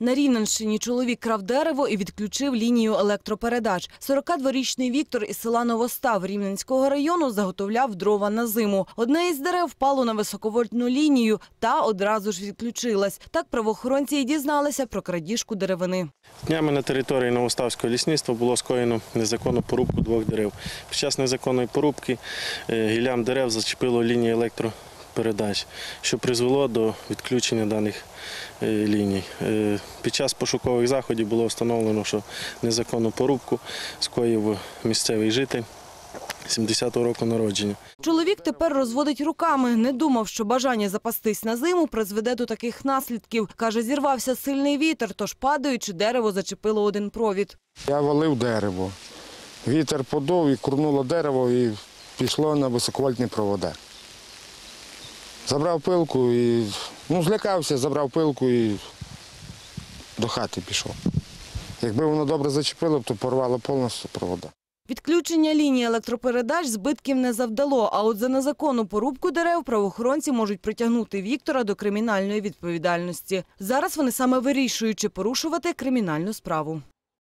На Рівненщині чоловік крав дерево і відключив лінію електропередач. 42-річний Віктор із села Новостав Рівненського району заготовляв дрова на зиму. Одне із дерев впало на високовольтну лінію та одразу ж відключилась. Так правоохоронці і дізналися про крадіжку деревини. Днями на території Новоставського лісництва було скоєно незаконну порубку двох дерев. Під час незаконної порубки е, гіллям дерев зачепило лінії електропередач, що призвело до відключення даних е, ліній. Е, Під час пошукових заходів було встановлено, що незаконну порубку скоїв місцевий житель 70-го року народження. Чоловік тепер розводить руками. Не думав, що бажання запастись на зиму призведе до таких наслідків. Каже, зірвався сильний вітер, тож падаючи, дерево зачепило один провід. Я валив дерево. Вітер подув і курнуло дерево і пішло на високовольтні проводи. Забрав пилку і ну, злякався, забрав пилку і до хати пішов. Якби воно добре зачепило, то порвало повністю провода. Відключення лінії електропередач збитків не завдало, а от за незаконну порубку дерев правоохоронці можуть притягнути Віктора до кримінальної відповідальності. Зараз вони саме вирішують, чи порушувати кримінальну справу.